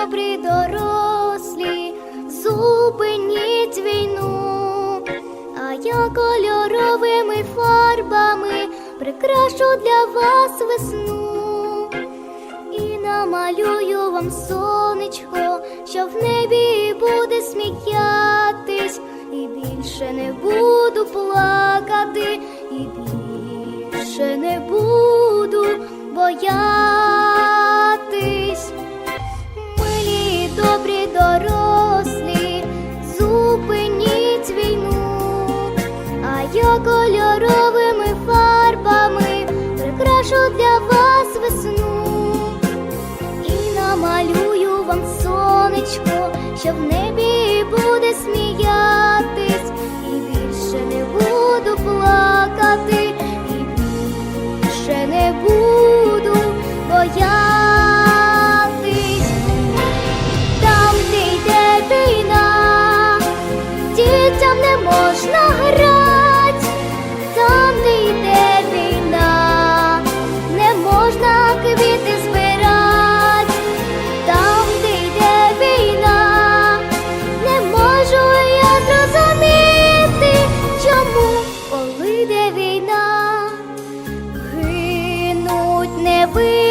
добрі дорослі, зупиніть війну, а я кольоровими фарбами прикрашу для вас весну. І намалюю вам сонечко, що в небі буде сміятись, і більше не буду плакати, і більше не буду я кольоровими фарбами прикрашу для вас весну і намалюю вам сонечко, що в небі буде сміятись, і більше не буду плакати, і більше не буду боятись. Там, де йде війна, дітям не можна грати. не ви.